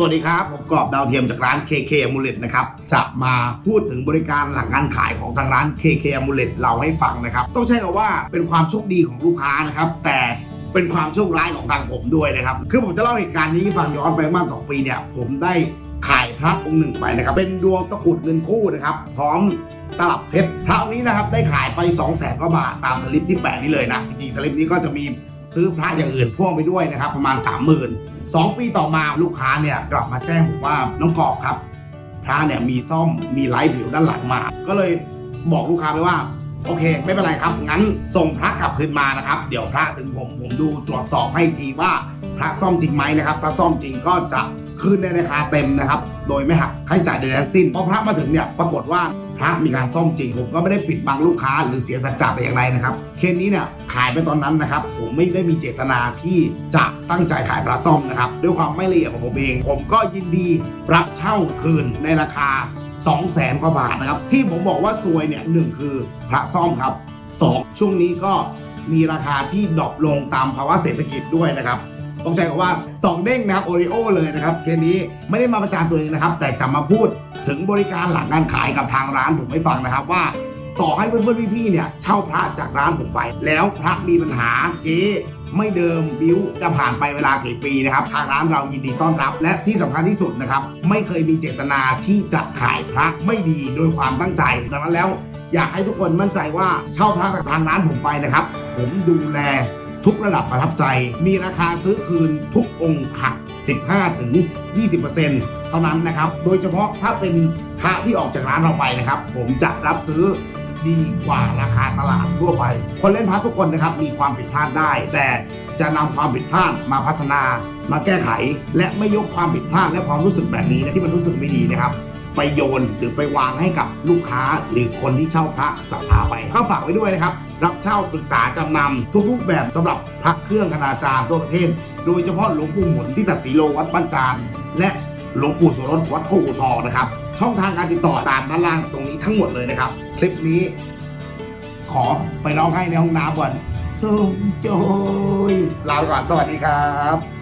สวัสดีครับ ผมกรอบดาวเทียมจากร้าน KK a m u l e t นะครับ จะมาพูดถึงบริการหลังการขายของทางร้าน KK a m u l e t เราให้ฟังนะครับ ต้องใช้คำว่าเป็นความโชคดีของลูกค้านะครับ แต่เป็นความโชคร้ายของทางผมด้วยนะครับ คือผมจะเล่าเหตุการณ์นี้ฟังย้อนไปประมาณสองปีเนี่ย ผมได้ขายพระองค์หนึ่งไปนะครับ เป็นดวงตะกุดเงินคู่นะครับ พร้อมตลับเพชรพระองค์นี้นะครับได้ขายไป2 0 0 0 0 0กว่าบาทตามสลิปที่แปะนี้เลยนะจริงสลิปนี้ก็จะมี ซื้อพระอย่างอื่นพ่วงไปด้วยนะครับ ประมาณ 30,000 2 ปีต่อมาลูกค้าเนี่ยกลับมาแจ้งผมว่าน้องกอบครับ พระเนี่ยมีซ่อมมีไลท์ผิวด้านหลังมา ก็เลยบอกลูกค้าไปว่าโอเค ไม่เป็นไรครับ งั้นส่งพระกลับคืนมานะครับ เดี๋ยวพระถึงผมผมดูตรวจสอบให้ทีว่าพระซ่อมจริงไหมนะครับ ถ้าซ่อมจริงก็จะ คืนในราคาเต็มนะครับ โดยไม่หักค่าใช้จ่ายใดๆทั้งสิ้นพอพระมาถึงเนี่ยปรากฏว่าพระมีการซ่อมจริง ผมก็ไม่ได้ปิดบังลูกค้าหรือเสียสัจจะแต่อย่างไรนะครับ เคสนี้เนี่ยขายไปตอนนั้นนะครับ ผมไม่ได้มีเจตนาที่จะตั้งใจขายพระซ่อมนะครับด้วยความไม่ละเอียดของผมเอง ผมก็ยินดีรับเช่าคืนในราคา 2 0 0แสนกว่าบาทนะครับที่ผมบอกว่าซวยเนี่ยหนึ่งคือพระซ่อมครับ 2 ช่วงนี้ก็มีราคาที่ดรอปลงตามภาวะเศรษฐกิจด้วยนะครับ ต้องใช้คำว่า 2 เด้งนะครับโอริโอเลยนะครับเคสนี้ไม่ได้มาประจานตัวเองนะครับ แต่จะมาพูดถึงบริการหลังการขายกับทางร้านผมให้ฟังนะครับว่าต่อให้เพื่อนๆพี่ๆเนี่ยเช่าพระจากร้านผมไป แล้วพระมีปัญหาเก๊ไม่เดิมบิ้วจะผ่านไปเวลากี่ปีนะครับทางร้านเรายินดีต้อนรับ และที่สำคัญที่สุดนะครับ ไม่เคยมีเจตนาที่จะขายพระไม่ดีโดยความตั้งใจดังนั้นแล้ว อยากให้ทุกคนมั่นใจว่าเช่าพระจากทางร้านผมไปนะครับ ผมดูแล ทุกระดับประทับใจ มีราคาซื้อคืนทุกองค์หัก 15 ถึง 20%เท่านั้นนะครับ โดยเฉพาะถ้าเป็นพระที่ออกจากร้านเราไปนะครับ ผมจะรับซื้อดีกว่าราคาตลาดทั่วไป คนเล่นพระทุกคนนะครับมีความผิดพลาดได้ แต่จะนำความผิดพลาดมาพัฒนา มาแก้ไข และไม่ยกความผิดพลาดและความรู้สึกแบบนี้นะที่มันรู้สึกไม่ดีนะครับ ไปโยนหรือไปวางให้กับลูกค้า หรือคนที่เช่าพระศรัทธาไป ก็ฝากไว้ด้วยนะครับ รับเช่าปรึกษาจำนำทุกรูปแบบสำหรับพระเครื่องคณาจารย์ทั่วประเทศ โดยเฉพาะหลวงปู่หมุนที่ตัดสีโลวัดบ้านจานและหลวงปู่โสรสวัดโคกูทองนะครับ ช่องทางการติดต่อตามด้านล่างตรงนี้ทั้งหมดเลยนะครับ คลิปนี้ ขอไปร้องให้ในห้องน้ำก่อนส้มโจยลาไปก่อนสวัสดีครับ